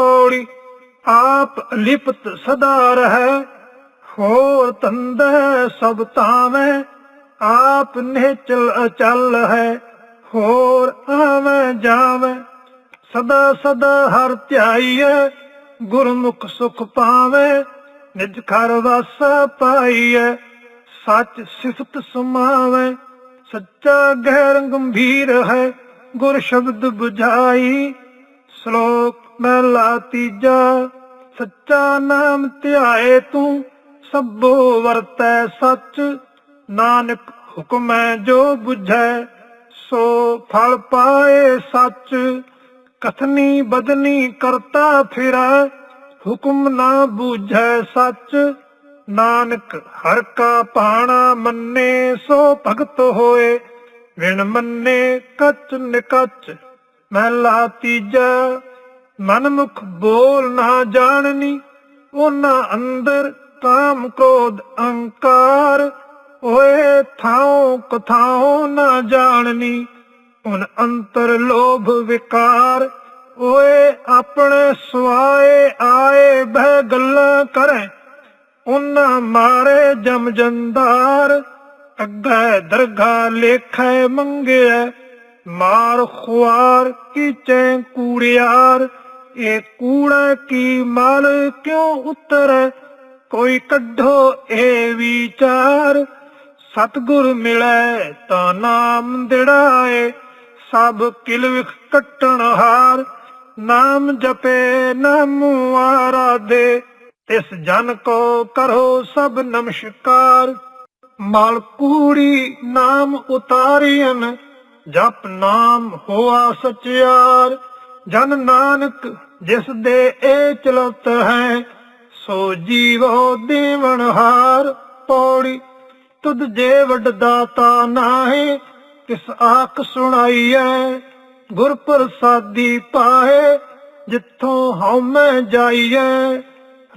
ਪੌੜੀ, ਆਪ ਲਿਪਤ ਸਦਾ ਰਹਿ। ਹੋਰ ਤੰਦੈ ਸਭ ਤਾਵੇਂ ਆਪ ਨਿਹਚਲ ਅਚਲ ਹੈ। ਹੋਰ ਆਵੇਂ ਜਾਵੇਂ, ਸਦਾ ਸਦਾ ਹਰ ਧਿਆਈਐ। ਗੁਰਮੁਖ ਸੁਖ ਪਾਵੇ, ਨਿਜ ਘਰ ਵਸ ਪਾਈਐ। ਸੱਚ ਸਿਫਤ ਸਮਾਵੇ, ਸੱਚਾ ਗਹਿਰ ਗੰਭੀਰ ਹੈ। ਗੁਰ ਸ਼ਬਦ 부ਝਾਈ ਸ਼ਲੋਕ ਮਹਿਲਾ ਤੀਜਾ, ਸੱਚਾ ਨਾਮ ਧਿਆਏ ਤੂੰ, ਸਭੋ ਵਰਤੈ ਸੱਚ, ਨਾਨਕ ਹੁਕਮੈ ਜੋ 부ਝੈ ਸੋ ਫਲ ਪਾਏ ਸੱਚ, ਕਥਨੀ ਬਦਨੀ ਕਰਤਾ ਫਿਰੈ, ਹੁਕਮ ਨਾ ਬੂਝੈ ਸੱਚ, ਨਾਨਕ ਹਰ ਕਾ ਪਾਣਾ ਮੰਨੇ, ਸੋ ਭਗਤ ਹੋਏ, ਵਿਣ ਮੰਨੇ ਕਚ ਨਿਕਚ ਮਹਿਲਾ ਤੀਜਾ ਮਨਮੁਖ ਬੋਲ ਨਾ ਜਾਣਨੀ, ਉਹਨਾਂ ਅੰਦਰ ਕਾਮ ਕ੍ਰੋਧ ਅਹੰਕਾਰ। ਓਏ ਥਾਉ ਕਥਾਉ ਨਾ ਜਾਣਨੀ ਉਨ ਅੰਤਰ ਲੋਭ ਵਿਕਾਰ। ਓਏ ਆਪਣੇ ਸਵਾਏ ਆਏ ਬਹਿ ਗੱਲਾਂ ਕਰੈ, ਉਹਨਾਂ ਮਾਰੇ ਜਮ ਜੰਦਾਰ। ਅੱਗੇ ਦਰਗਾ ਲੇਖੈ ਮੰਗਿਆ ਮਾਰ ਖੁਆਰ ਕੀ ਚੈ ਕੂੜਿਆਰ ਇਹ ਕੂੜਾ ਕੀ ਮਾਲ ਕਿਉਂ ਉਤਰ? ਕੋਈ ਕੱਢੋ ਇਹ ਵਿਚਾਰ। ਸਤਗੁਰ ਮਿਲੈ ਤਾਂ ਨਾਮ ਦਿੜਾਏ, ਸਭ ਕਿਲ ਵਿਖ ਕੱਟਣ ਹਾਰ। ਨਾਮ ਜਪੇ, ਨਾਮ ਆਰਾਧੇ, ਤਿਸ ਜਨ ਕੋ ਕਰੋ ਸਭ ਨਮਸਕਾਰ। ਮਲ ਕੂੜੀ ਨਾਮ ਉਤਾਰੀਨ ਜਪ ਨਾਮ ਹੋਆ ਸਚਿਆਰ। ਜਨ ਨਾਨਕ ਜਿਸ ਦੇ ਇਹ ਚਲਤ ਹੈ, ਸੋ ਜੀਵੋ ਦੇਵਨ ਹਾਰ ਪੌੜੀ। ਤੁਧ ਜੇ ਵੱਡ ਦਾਤਾ ਨਾਹੀ ਕਿਸ ਆਖ ਸੁਣਾਈਐ। ਗੁਰ ਪ੍ਰਸਾਦੀ ਪਾਏ ਜਿੱਥੋਂ ਹਉਮੈ ਜਾਈਐ।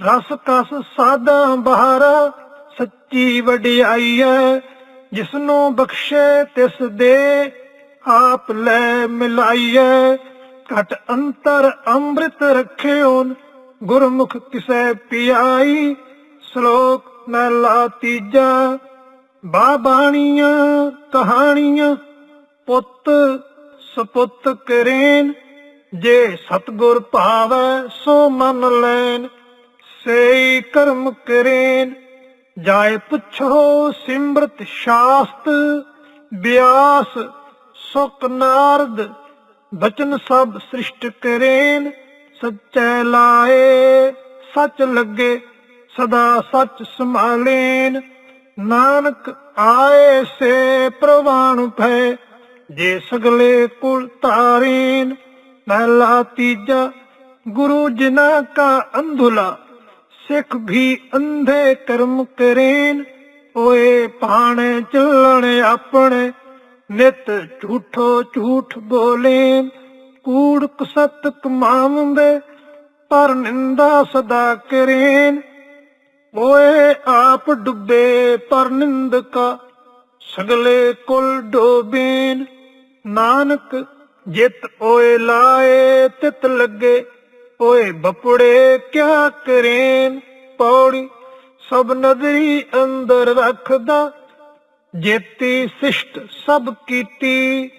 ਰਸ ਕਸ ਸਾਦਾ ਬਹਾਰਾ, ਸੱਚੀ ਵਡਿਆਈਐ। ਜਿਸਨੂੰ ਬਖਸ਼ੇ ਤਿਸ ਦੇ, ਆਪ ਲੈ ਮਿਲਾਈਐ। ਘਟ ਅੰਤਰ ਅੰਮ੍ਰਿਤ ਰਖਿਓਨ ਗੁਰਮੁਖ ਕਿਸੈ ਪਿਆਈ, ਸ਼ਲੋਕ ਮਹਿਲਾ ਤੀਜਾ। ਬਾਬਾਣੀਆਂ ਕਹਾਣੀਆਂ, ਪੁੱਤ ਸਪੁੱਤ ਕਰੇਨ। ਜੇ ਸਤਗੁਰ ਭਾਵੈ ਸੋ ਮਨ ਲੈਨ, ਸੇਈ ਕਰਮ ਕਰੇਨ। ਜਾਏ ਪੁੱਛੋ ਸਿਮਰਤ ਸ਼ਾਸਤ, ਬਿਆਸ ਸੁਖ ਨਾਰਦ ਬਚਨ ਸਭ ਸ੍ਰਿਸ਼ਟ ਕਰੇਨ, ਸੱਚੈ ਲਾਏ, ਸੱਚ ਲੱਗੇ, ਸਦਾ ਸੱਚ ਸੰਭਾਲੇਨ। ਨਾਨਕ ਆਏ ਸੇ ਪ੍ਰਵਾਨ ਭੈ, ਜੇ ਸਗਲੇ ਕੁਲ ਤਾਰੇਨ ਮਹਿਲਾ ਤੀਜਾ, ਗੁਰੂ ਜਿਨਾ ਕਾ ਅੰਧੁਲਾ, ਸਿੱਖ ਵੀ ਅੰਧੇ ਕਰਮ ਕਰੇਨ। ਓਏ ਪਾਣੇ ਚੱਲਣ ਆਪਣੇ ਨਿਤ ਝੂਠੋ ਝੂਠ ਬੋਲੇ ਕੂੜ ਕਸਤ ਕਮਾਵੰਦੇ ਪਰ ਨਿੰਦਾ ਸਦਾ ਕਰੇਨ। ਓਏ ਆਪ ਡੁੱਬੇ, ਪਰ ਨਿੰਦਕਾ ਸਗਲੇ ਕੁਲ ਡੋਬੇਨ। ਨਾਨਕ ਜਿਤ ਓਏ ਲਾਏ, ਤਿਤ ਲੱਗੇ, ਓਏ ਬਪੜੇ ਕਿਆ ਕਰੇਨ। ਪੌੜੀ ਸਭ ਨਦਰੀ ਅੰਦਰ ਰੱਖਦਾ ਜੇਤੀ ਸਿਸ਼ਟ ਸਭ ਕੀਤੀ,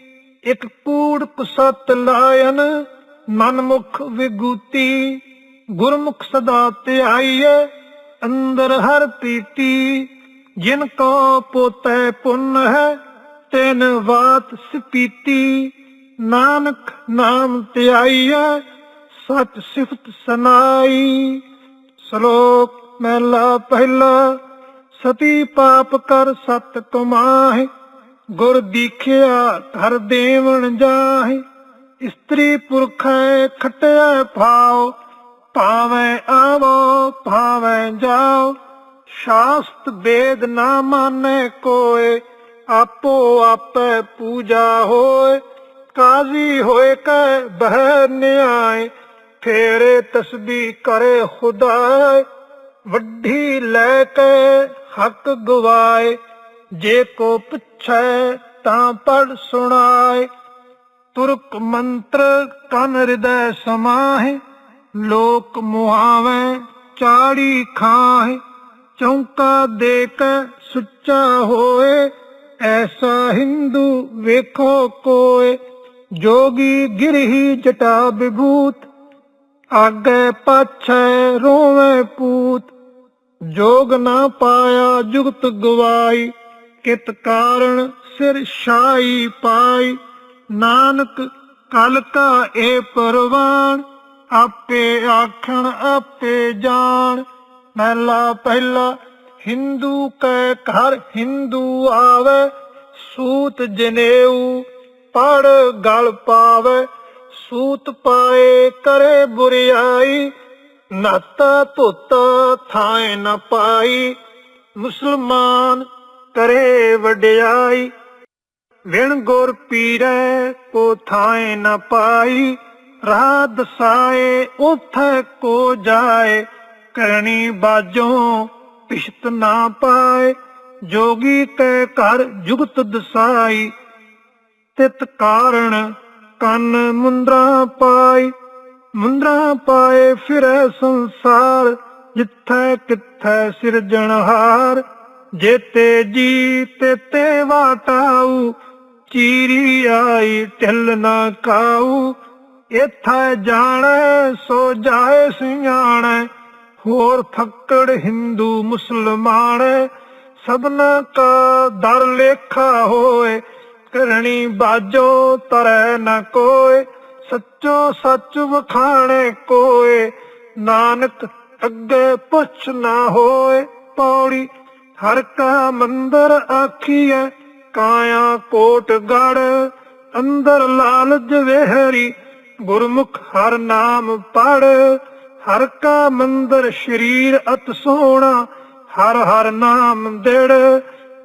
ਇਕ ਕੂੜ ਕੁਸਤ ਲਾਇਨ, ਮਨਮੁਖ ਵਿਗੂਤੀ। ਗੁਰਮੁਖ ਸਦਾ ਧਿਆਈਐ, ਅੰਦਰ ਹਰ ਪੀਤੀ। ਜਿਨ ਕੋ ਪੋਤੈ ਪੁੰਨ ਹੈ, ਤਿਨ ਬਾਤ ਸਪੀਤੀ। ਨਾਨਕ ਨਾਮ ਧਿਆਈਐ ਸਤ ਸਿਫਤ ਸਨਾਈ। ਸ਼ਲੋਕ ਮਹਿਲਾ ਪਹਿਲਾ। ਸਤੀ ਪਾਪ ਕਰ ਸਤ ਕਮਾਹਿ ਗੁਰ ਦੀਖਿਆ ਘਰ ਦੇਵਣ ਜਾਹਿ। ਇਸਤਰੀ ਪੁਰਖੈ ਖਟਿਆ ਭਾਉ, ਭਾਵੇਂ ਆਵੋ, ਭਾਵੇਂ ਜਾਓ। ਸ਼ਾਸਤ ਵੇਦ ਨਾ ਮਾਨੇ ਕੋਏ, ਆਪੋ ਆਪੇ ਪੂਜਾ ਹੋਏ। ਕਾਜ਼ੀ ਹੋਏ ਕੈ ਬਹਿ ਨਿਆਏ, ਫੇਰੇ ਤਸਬੀਹ ਕਰੇ ਖੁਦਾਏ। ਵੱਡੀ ਲੈ ਕੇ ਹੱਕ ਗਵਾਏ, ਜੇ ਕੋ ਪੁੱਛੈ ਤਾਂ ਪੜ ਸੁਣਾਏ। ਤੁਰਕ ਮੰਤਰ ਕਨ ਹਿਰਦੈ ਸਮਾਹਿ, ਲੋਕ ਮੁਹਾਵੇਂ ਚਾੜੀ ਖਾਏ ਚੌਂਕਾ ਦੇ ਕੇ ਸੁੱਚਾ ਹੋਏ, ਐਸਾ ਹਿੰਦੂ ਵੇਖੋ ਕੋਏ। ਜੋਗੀ ਗਿਰਹੀ ਜਟਾ ਵਿਭੂਤ, ਆਗੇ ਪਾਛੈ ਰੋਵੇਂ ਪੂਤ। ਜੋਗ ਨਾ ਪਾਇਆ ਜੁਗਤ ਗਵਾਈ, ਕਿਤ ਕਾਰਣ ਸਿਰ ਛਾਈ ਪਾਈ। ਨਾਨਕ ਕਲ ਕਾ ਏ ਪਰਵਾਨ, ਆਪੇ ਆਖਣ ਆਪੇ ਜਾਣ। ਮਹਿਲਾ ਪਹਿਲਾ ਹਿੰਦੂ ਕੈ ਘਰ ਹਿੰਦੂ ਆਵੇ, ਸੂਤ ਜਨੇਊ ਪੜ ਗਲ ਪਾਵੇ। ਸੂਤ ਪਾਏ ਕਰੇ ਬੁਰਿਆਈ ਨਾਤਾ ਧੋਤਾ ਥਾਏ ਨ ਪਾਈ, ਮੁਸਲਮਾਨ ਕਰੇ ਵਡਿਆਈ। ਵਿਣ ਗੁਰ ਪੀਰੇ ਕੋ ਥਾਏ ਨ ਪਾਈ, ਰਾਹ ਦਸਾਏ ਉਥੇ ਕੋ ਜਾਏ। ਕਰਨੀ ਬਾਜੋਂ ਪਿਸ਼ਤ ਨਾ ਪਾਏ, ਜੋਗੀ ਕੈ ਘਰ ਜੁਗਤ ਦਸਾਈ। ਤਿਤ ਕਾਰਣ ਕੰਨ ਮੁੰਦਰਾ ਪਾਈ ਮੁੰਦਰਾ ਪਾਏ ਫਿਰੈ ਸੰਸਾਰ, ਜਿੱਥੈ ਕਿੱਥੈ ਸਿਰਜਣਹਾਰ ਜੇਤੇ ਜੀ ਤੇ ਤੇ ਵਾਟਾਉ ਚੀਰੀ ਆਈ ਢਿੱਲ ਨਾ ਕਾਉ ਇਥੈ ਜਾਣੈ, ਸੋ ਜਾਏ ਸਿਆਣੈ, ਹੋਰ ਫੱਕੜ ਹਿੰਦੂ ਮੁਸਲਮਾਨ ਸਭਨਾ ਕਾ ਦਰ ਲੇਖਾ ਹੋਏ, ਕਰਣੀ ਬਾਜੋ ਤਰੈ ਨਾ ਕੋਏ। ਸੱਚੋ ਸੱਚ ਵਖਾਣੇ ਕੋਏ, ਨਾਨਕ ਅੱਗੇ ਪੁੱਛ ਨਾ ਹੋਏ ਪੌੜੀ। ਹਰ ਕਾ ਮੰਦਰ ਆਖੀਐ, ਕਾਇਆ ਕੋਟ ਗੜ, ਅੰਦਰ ਲਾਲਜ ਵੇਹਰੀ, ਗੁਰਮੁਖ ਹਰ ਨਾਮ ਪੜ। ਹਰ ਕਾ ਮੰਦਰ ਸ਼ਰੀਰ ਅਤ ਸੋਹਣਾ ਹਰ ਹਰ ਨਾਮ ਦਿੜ।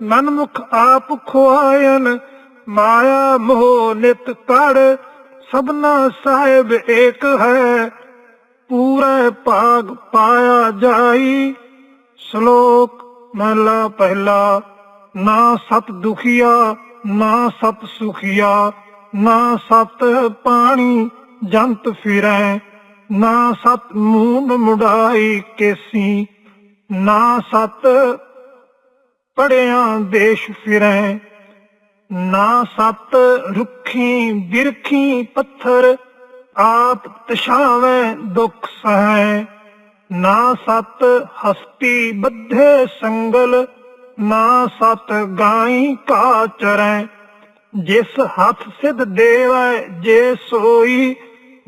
ਮਨਮੁਖ ਆਪ ਖੁਆਇਨ, ਮਾਇਆ ਮੋਹ ਨਿਤ ਕੜ ਸਭਨਾ ਸਾਹਿਬ ਏਕ ਹੈ, ਪੂਰੇ ਭਾਗ ਪਾਇਆ ਜਾਈ। ਸ਼ਲੋਕ ਮਹਲਾ ਪਹਿਲਾ, ਨਾ ਸਤ ਦੁਖੀਆ, ਨਾ ਸਤ ਸੁਖੀਆ, ਨਾ ਸਤ ਪਾਣੀ ਜੰਤ ਫਿਰੈ, ਨਾ ਸਤ ਮੂੰਹ ਮੁੜਾਈ ਕੇਸੀ, ਨਾ ਸਤ ਪੜਿਆ ਦੇਸ਼ ਫਿਰੈ। ਨਾ ਸਤ ਰੁੱਖੀ ਬਿਰਖੀ ਪੱਥਰ ਆਪ ਤਸ਼ਾਵੇਂ ਦੁਖ ਸਹੈ। ਨਾ ਸਤ ਹਸਤੀ ਬੱਧੇ ਸੰਗਲ, ਨਾ ਸਤ ਗਾਈ ਕਾ ਚਰੈ। ਜਿਸ ਹੱਥ ਸਿਧ ਦੇਵੈ, ਜੇ ਸੋਈ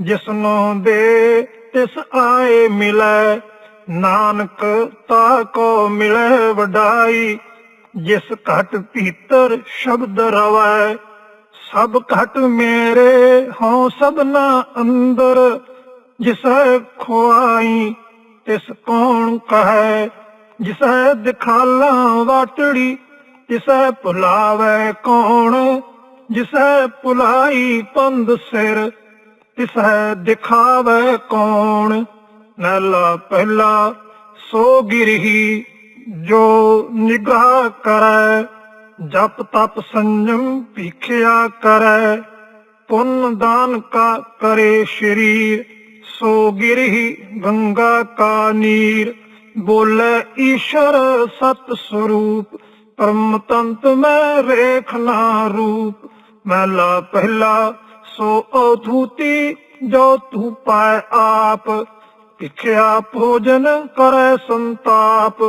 ਜਿਸਨੋਂ ਦੇ ਤਿਸ ਆਏ ਮਿਲੈ। ਨਾਨਕ ਤਾ ਕੋ ਮਿਲੈ, ਵਡਾਈ। ਜਿਸ ਘਟ ਭੀਤਰ ਸ਼ਬਦ ਰਵੈ, ਸਭ ਘਟ ਮੇਰੇ ਹਉ ਸਭਨਾ ਅੰਦਰ। ਜਿਸੈ ਖੁਆਈ, ਤਿਸ ਕੌਣ ਕਹੈ? ਜਿਸੈ ਦਿਖਾਲਾ ਵਾਟੜੀ, ਤਿਸੈ ਭੁਲਾਵੇ ਕੌਣ? ਜਿਸੈ ਭੁਲਾਈ ਪੰਦ ਸਿਰ, ਤਿਸੈ ਦਿਖਾਵੇ ਕੌਣ? ਨਲਾ ਪਹਿਲਾ ਸੋ ਗਿਰਹੀ। ਜੋ ਨਿਗਾਹ ਕਰੈ, ਜਪ ਤਪ ਸੰਜਮ ਭੀਖਿਆ ਕਰੈ, ਪੁੰਨ ਦਾਨ ਕਾ ਕਰੇ ਸ਼ਰੀਰ, ਸੋ ਗਿਰਹੀ ਗੰਗਾ ਕਾ ਨੀਰ, ਬੋਲੇ ਈਸ਼ਰ ਸਤ ਸਰੂਪ, ਪਰਮ ਤੰਤ ਮੈਂ ਰੇਖਨਾ ਰੂਪ, ਮਹਿਲਾ ਪਹਿਲਾ, ਸੋ ਅਧੂਤੀ ਜੋ ਤੂੰ ਪਾਇ ਆਪ, ਭਿਖਿਆ ਭੋਜਨ ਕਰੈ ਸੰਤਾਪ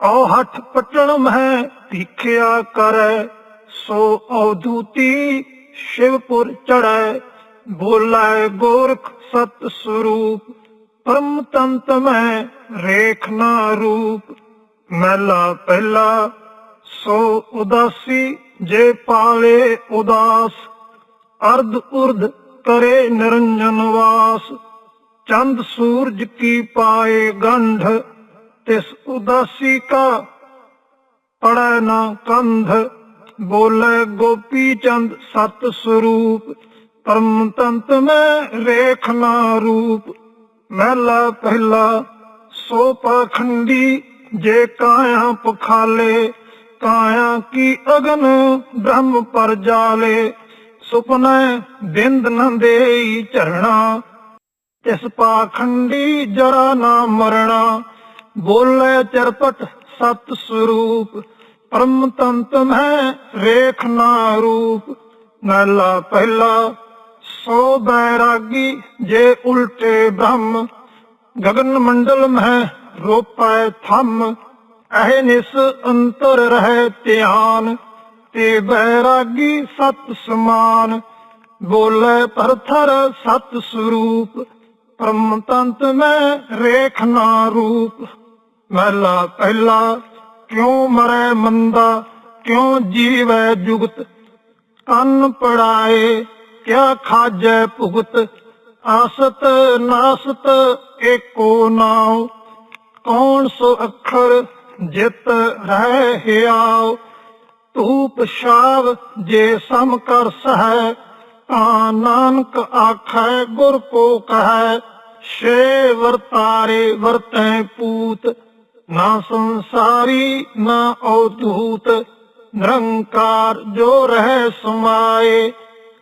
ਔ ਹੱਠ ਪਟਣ ਮਹਿ ਭਿਖਿਆ ਕਰੈ, ਸੋ ਅਵਧੂਤੀ ਸ਼ਿਵਪੁਰ ਚੜੈ ਬੋਲੇ ਗੋਰਖ ਸਤ ਸਰੂਪ, ਪਰਮ ਤੰਤ ਮੈਂ ਰੇਖਨਾ ਰੂਪ। ਮਹਿਲਾ ਪਹਿਲਾ, ਸੋ ਉਦਾਸੀ ਜੇ ਪਾਲੇ ਉਦਾਸ, ਅਰਧ ਉਰਧ ਕਰੇ ਨਿਰੰਜਨ ਵਾਸ। ਚੰਦ ਸੂਰਜ ਕੀ ਪਾਏ ਗੰਢ ਤਿਸ ਉਦਾਸੀ ਕਾ ਪੜੈ ਨਾ ਕੰਧ, ਬੋਲੇ ਗੋਪੀ ਚੰਦ ਸਤ ਸਰੂਪ, ਪਰਮ ਤੰਤ ਮੈਂ ਰੇਖਨਾ ਰੂਪ। ਮਹਿਲਾ ਪਹਿਲਾ, ਸੋ ਪਾਖੰਡੀ, ਜੇ ਕਾਇਆ ਪਖਾਲੇ, ਕਾਇਆ ਕੀ ਅਗਨ ਬ੍ਰਹਮ ਪਰ ਜਾਲੇ। ਸੁਪਨੇ ਬਿੰਦ ਨ ਦੇਈ ਝਰਣਾ, ਤਿਸ ਪਾਖੰਡੀ ਜਰਾ ਨਾ ਮਰਣਾ। ਬੋਲੇ ਚਰਪਟ ਸਤ ਸਰੂਪ, ਪਰਮ ਤੰਤ ਮੈਂ ਰੇਖ ਨਾ ਰੂਪ। ਮਹਿਲਾ ਪਹਿਲਾ, ਸੋ ਬੈਰਾਗੀ ਜੇ ਉਲਟੇ ਬ੍ਰਹਮ। ਗगन ਮੰਡਲ ਮਹਿ ਰੋਪੈ ਥੰਮ ਅਹਿ ਨਿਸ ਅੰਤਰ ਰਹਿ ਧਿਆਨ। ਤੇ ਬੈਰਾਗੀ ਸਤ ਸਮਾਨ, ਬੋਲੇ ਪਰਥਰ ਸਤ ਸਰੂਪ। ਪਰਮ ਤੰਤ ਮੈਂ ਰੇਖ ਨਾ ਰੂਪ। ਮਹਿਲਾ ਪਹਿਲਾ, ਕਿਉ ਮਰੈ ਮੰਦਾ, ਕਿਉਂ ਜੀਵੈ ਜੁਗਤ? ਕੰਨ ਪੜਾਏ, ਕਿਆ ਖਾਜੈ ਭੁਗਤ? ਆਸਤ ਨਾਸਤ ਏਕੋ ਨਾਉ। ਕੌਣ ਸੋ ਅੱਖਰ ਜਿਤ ਰਹਿ ਹਿਆਉ? ਤੂ ਛਾਵ ਜੇ ਸਮ ਕਰ ਸਹੈ, ਤਾਂ ਨਾਨਕ ਆਖੈ ਗੁਰ ਕੋ ਕਹੈ, ਛੇ ਵਰਤਾਰੇ ਵਰਤੈ ਪੂਤ। ਨਾ ਸੰਸਾਰੀ, ਨਾ ਔਦੂਤ ਨਿਰੰਕਾਰ ਜੋ ਰਹਿ ਸਮਾਏ,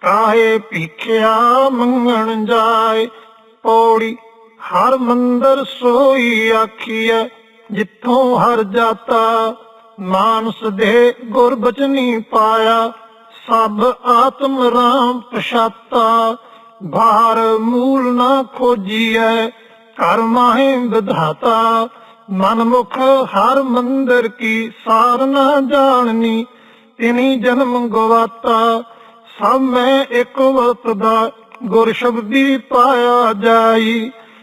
ਕਾਹੇ ਭੀਖਿਆ ਮੰਗਣ ਜਾਏ, ਪੌੜੀ ਹਰ ਮੰਦਰ ਸੋਈ ਆਖੀਐ, ਜਿੱਥੋਂ ਹਰ ਜਾਤਾ ਮਾਨਸ ਦੇ ਗੁਰ ਬਚਨੀ ਪਾਇਆ, ਸਭ ਆਤਮ ਰਾਮ ਪਛਾਤਾ, ਬਾਹਰ ਮੂਲ ਨਾ ਖੋਜੀਐ ਘਰ ਮਾਹੇ ਵਿਧਾਤਾ ਮਨਮੁਖ ਹਰ ਮੰਦਰ ਕੀ ਸਾਰ ਨਾ ਜਾਣਨੀ, ਤਿਨੀ ਜਨਮ ਗਵਾਤਾ। ਸਭ ਮੈਂ ਇੱਕ ਵਰਤ ਦਾ ਗੁਰ ਸ਼ਬਦੀ ਪਾਇਆ ਜਾਈ।